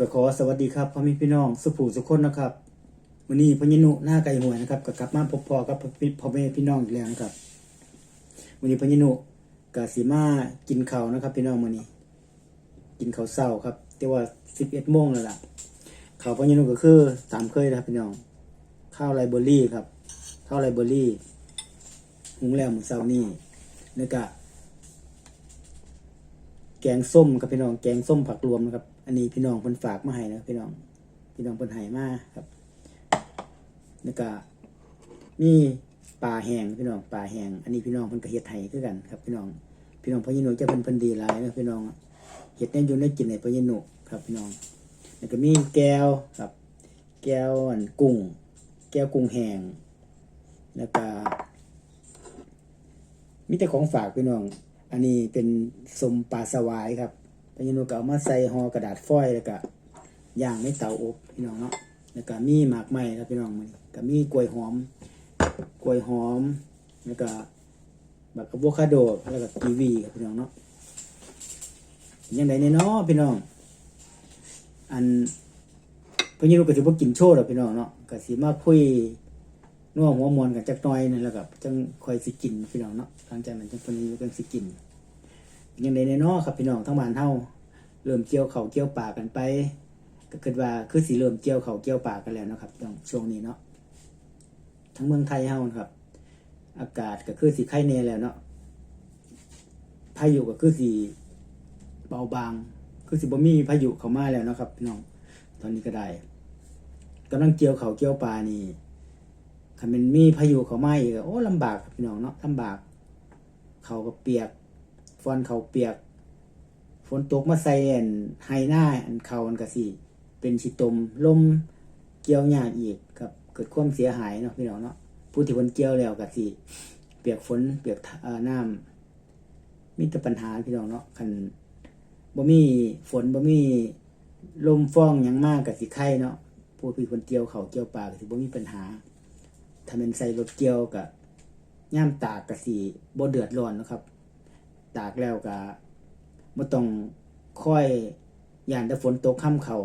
ก็ขอสวัสดีครับพ่อแม่พี่น้องสุผู้สุคนนะครับวันนี้พญานุหน้าไก่หวยนะครับก็กลับมาพบพ่อกับพ่อแม่พี่น้องอีกแล้วนะครับวันนี้พญานุกาสีมากินข้าวนะครับ พี่น้องวันนี้ กินข้าวเช้าครับ แต่ว่าสิบเอ็ดโมงแล้วล่ะข้าวพญานุก็คือตามเคยนะครับพี่น้องข้าวไรเบอรี่ครับข้าวไรเบอรี่หุงแล้วมื้อเช้านี้แล้วก็แกงส้มครับพี่น้องแกงส้มผักรวมนะครับ อันนี้พี่น้องเพิ่นฝากมาให้นะพี่น้อง พี่น้องเพิ่นให้มาครับ แล้วก็มีปลาแห้งพี่น้องปลาแห้งอันนี้พี่น้องเพิ่นก็เฮ็ดให้คือกันครับ พี่น้อง พี่น้องพ่อยนุจะเพิ่นเพิ่นดีหลายนะพี่น้องเฮ็ดแน่อยู่ในกินให้พ่อยนุครับ พี่น้อง แล้วก็มีแก้วครับ แก้วอันกุ้ง แก้วกุ้งแห้งแล้วก็มีแต่ของฝากพี่น้อง อันนี้เป็นสมปลาสวายครับ พญานุก็เอามาใส่ห่อกระดาษฟอยล์แล้วก็ย่างในเตาอบพี่น้องเนาะแล้วก็มีหมากไม้ครับพี่น้องมันก็มีกล้วยหอม กล้วยหอม แล้วก็บักกะโวคาโดแล้วก็กีวีครับพี่น้องเนาะยังไงเนี่ยเนาะพี่น้อง อันพญานุก็สิบ่กินโชว์หรอพี่น้องเนาะก็สิมาคุยนัวหัวมวนกันจักน่อยนึงแล้วก็จังคอยสิกินพี่น้องเนาะหลังจากนั้นจังคนนี้จังสิกินยังไดในเนาะครับพี่น้องทั้งบ้านเฮา เริ่มเกี่ยวเขาเกี่ยวปลากันไป ก็คิดว่าคือสิเริ่มเกี่ยวเขาเกี่ยวปลากันแล้วนะครับช่วงช่วงนี้เนาะทั้งเมืองไทยเฮานะครับ อากาศก็คือสิไข้แน่แล้วเนาะพายุก็คือสิเบาบาง คือสิบ่มีพายุเข้ามาแล้วนะครับพี่น้องตอนนี้ก็ได้กำลังเกี่ยวเขาเกี่ยวปลานี่คันมันมีพายุเข้ามาอีกโอ้ลำบากพี่น้องเนาะลำบาก เขาก็เปียกฟอนเขาเปียก ฝนตกมาใส่อันไฮหน้าอันเขาอันกะสิเป็นสิตมลมเกี่ยวหญ้าอีกครับเกิดความเสียหายเนาะพี่น้องเนาะผู้ที่คนเกี่ยวแล้วกะสิเปียกฝนเปียกน้ำมีแต่ปัญหาพี่น้องเนาะคันบ่มีฝนบ่มีลมฟ้องหยังมากกะสิไข่เนาะผู้ที่คนเกี่ยวเขาเกี่ยวปลากะสิบ่มีปัญหา ถ้าเป็นใส่รถเกี่ยวกับย่ามตากกะสีบ่เดือดร้อนนะครับ ตากแล้วก็บ่ ต้องค่อยย่านแต่ฝนตกค่ำเขา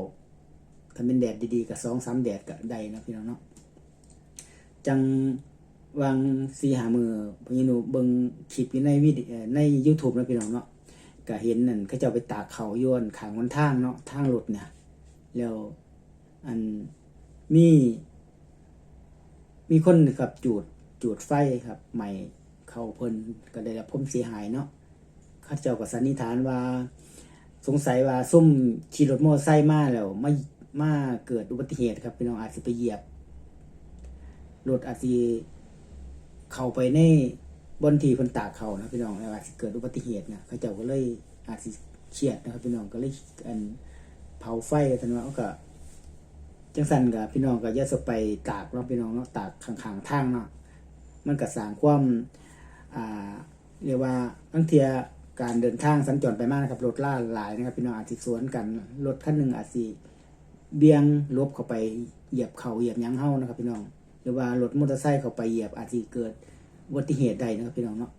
ถ้าเป็นแดดดีๆก็สองสามแดดก็ได้นะพี่น้องเนาะจังวางสีหามือพี่หนูเบิ่งคลิปอยู่ในวิดีใน YouTube นะพี่น้องเนาะก็เห็นนั่นเขาเจ้าไปตากเขาโยนขางวันทางเนาะทางรถเนี่ยแล้วอันมีมีคนครับจูดจูดไฟครับใหม่เขาเพิ่นก็ได้รับความเสียหายเนาะ ข้าเจ้าก็สันนิษฐานว่า สงสัยว่าซุ่มขี่รถมอเตอร์ไซค์มาแล้วไมามาเกิดอุบัติเหตุครับพี่น้องอาจจะไปเหยียบรถอาจจะเข้าไปในบนที่เพิ่นตากเขานะพี่น้องอาจจะเกิดอุบัติเหตุนะเขาเจ้าก็เลยอาจจะเครียดนะครับพี่น้องก็เลยอันเผาไฟกันว่าก็จังสันกับพี่น้องก็ย่าสไปตากเนาะพี่น้องเนาะตากข้างๆทางเนาะมันก็สร้างความอ่าเรียกว่าบางเทีย การเดินทางสัญจรไปมากนะครับรถล่าหลายนะครับพี่น้องอาจจะสวนกันรถคันหนึ่งอาจจะเบี่ยงลบเข้าไปเหยียบเขาเหยียบยังเฮานะครับพี่น้องหรือว่ารถมอเตอร์ไซค์เข้าไปเหยียบอาจจะเกิดอุบัติเหตุใดนะครับพี่น้องเนาะ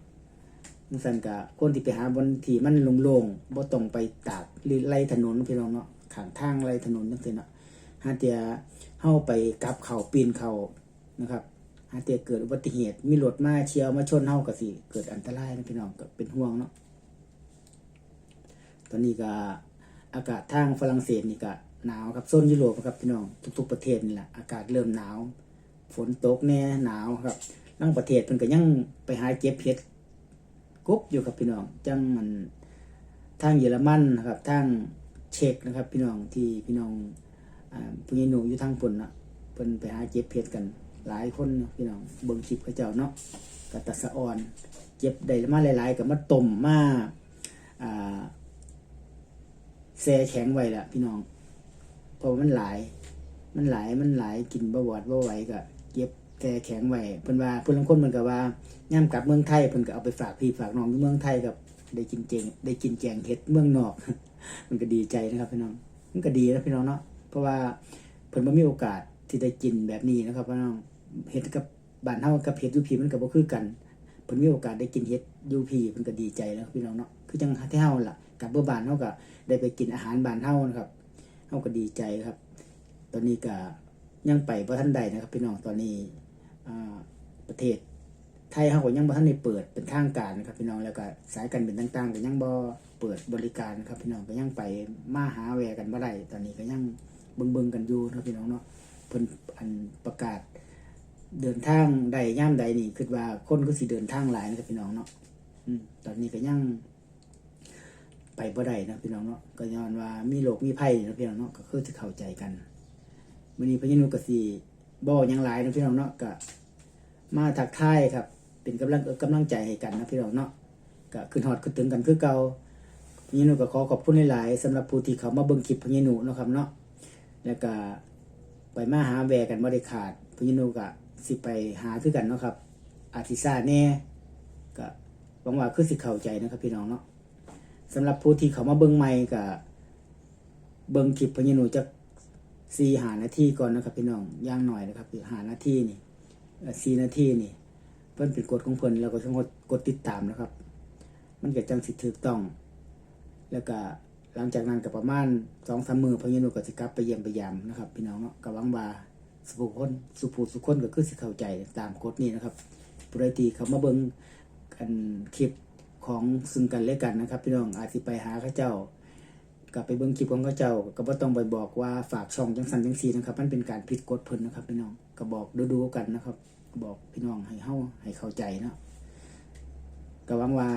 จังสันกับคนที่ไปหาบนที่มันโล่งๆบ่ต้องไปตากหรือไล่ถนนพี่น้องเนาะข้างทางไล่ถนนจังซี่เนาะหาเตียเข้าไปกลับเขาปีนเขานะครับหาเตียเกิดอุบัติเหตุมีรถมาเชียวมาชนเฮาก็สิเกิดอันตรายนะพี่น้องก็เป็นห่วงเนาะ ตอนนี้ก็อากาศทางฝรั่งเศสนี่ก็หนาวครับโซนยุโรปครับพี่น้องทุก ๆประเทศนี่แหละอากาศเริ่มหนาว ฝนตกแน่หนาวครับนั่งประเทศเพิ่นก็ยังไปหาเก็บเห็ดกบอยู่ครับพี่น้องจังมันทางเยอรมันนะครับทางเช็กนะครับ พี่น้องที่พี่น้องผู้หญ่หนูอยู่ทางปุ่นนะเพิ่นไปหาเก็บเพชรกันหลายคนพี่น้องเบิ่งคลิปเขาเจ้าเนาะกะตะสะออน เก็บได้มาหลาย ๆก็มาต้มมาอ่า แช่แข็งไว้ละพี่น้องเพราะว่ามันหลาย มันหลายมันหลายกินบวอดบ่ไหวก็เก็บแช่แข็งไว้เพิ่นว่าเพิ่นลางคนเหมือนกับว่าย่ามกลับเมืองไทยเพิ่นก็เอาไปฝากพี่ฝากน้องที่เมืองไทยกับได้กินเจงได้กินแกงเห็ดเมืองนอก มันก็ดีใจนะครับพี่น้องมันก็ดีนะพี่น้องเนาะเพราะว่าเพิ่นบ่มีโอกาสที่ได้กินแบบนี้นะครับพี่น้องเฮ็ดกับบ้านเฮากับเฮ็ดยูพีมันก็บ่คือกันเพิ่นมีโอกาสได้กินเฮ็ดยูพีเพิ่นก็ดีใจแล้วพี่น้องเนาะคือจังที่เฮาล่ะ กับเบ่บ้านเฮาก็ได้ไปกินอาหารบ้านเฮานะครับฮาก็ดีใจครับ ตอนนี้ก็ยังไปบ่ทันใดนะครับพี่น้องตอนนี้ประเทศไทยเฮาก็ยังบ่ทันได้เปิดเป็นทางการนะครับพี่น้องแล้วก็สายการบินต่างๆก็ยังบ่เปิดบริการครับพี่น้องก็ยังไปมาหาแวกันบ่ได้ตอนนี้ก็ยังเบิ่งๆกันอยู่นะครับพี่น้องเนาะเพิ่นอันประกาศ เดินทางใดย่ามใดนี่คิดว่าคนก็สิเดินทางหลายนะครับพี่น้องเนาะอืมตอนนี้ก็ยัง ไปบ่ได้นะพี่น้องเนาะก็ย้อนว่ามีโรคมีภัยนะพี่น้องเนาะก็คือจะเข้าใจกันมื้อนี้พญานุกสิบ่หยังหลายนะพี่น้องเนาะก็มาทักท้ายครับ เป็นกำลังกำลังใจให้กันนะพี่น้องเนาะก็ขึ้นฮอดขึ้นถึงกันคือเก่าพญานุก็ขอขอบคุณหลายๆสำหรับผู้ที่เขามาเบิ่งคลิปพญานุนะครับเนาะแล้วก็ไปมาหาแวกันบ่ได้ขาดพญานุก็สิไปหาคือกันเนาะครับอาทิซาแน่ก็หวังว่าคือสิเข้าใจนะครับพี่น้องเนาะ สำหรับผู้ที่เขามาเบิ้งใหม่กับเบิ้งคลิปพญานุจักสี่หานาทีก่อนนะครับพี่น้องย่างหน่อยนะครับหานาทีนี่สี่นาทีนี่ เพิ่นเป็นกฎของเพิ่นแล้วก็ต้องกดติดตามนะครับ มันเก็จังสิทธิ์ถูกต้อง แล้วก็หลังจากนั้นก็ประมาณสองสามมือพญานุก็สิกลับไปเยี่ยมไปยามนะครับ พี่น้องก็หวังว่าสุภูคนสุภูสุคนก็คือสิเข้าใจตามกฎนี้นะครับผู้ใดที่เขามาเบิ้งกันคลิป ของซึ่งกันและกันนะครับ พี่น้องอาจสิไปหาข้าเจ้ากลับไปเบิ่งคลิปของข้าเจ้าก็บ่ต้องไปบอกว่าฝากช่องจังสันจังซีนะครับ มันเป็นการผิดกฎเพิ่นนะครับ พี่น้องก็บอกดูๆกันนะครับ บอกพี่น้องให้เฮาให้เข้าใจเนาะก็หวังว่า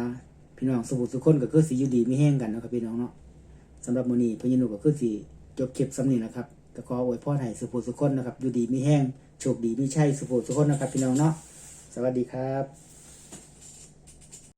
พี่น้องสุขสุขคนก็คือสิอยู่ดีไมีแห้งกันนะครับ พี่น้องเนาะสำหรับมื้อนี้พญานุก็คือสิจบคลิปสำนี้นะครับก็ขออวยพรให้สุขสุขคนนะครับอยู่ดีไมีแห้งโชคดีไมีชัยสุขสุขคนนะครับ พี่น้องเนาะสวัสดีครับ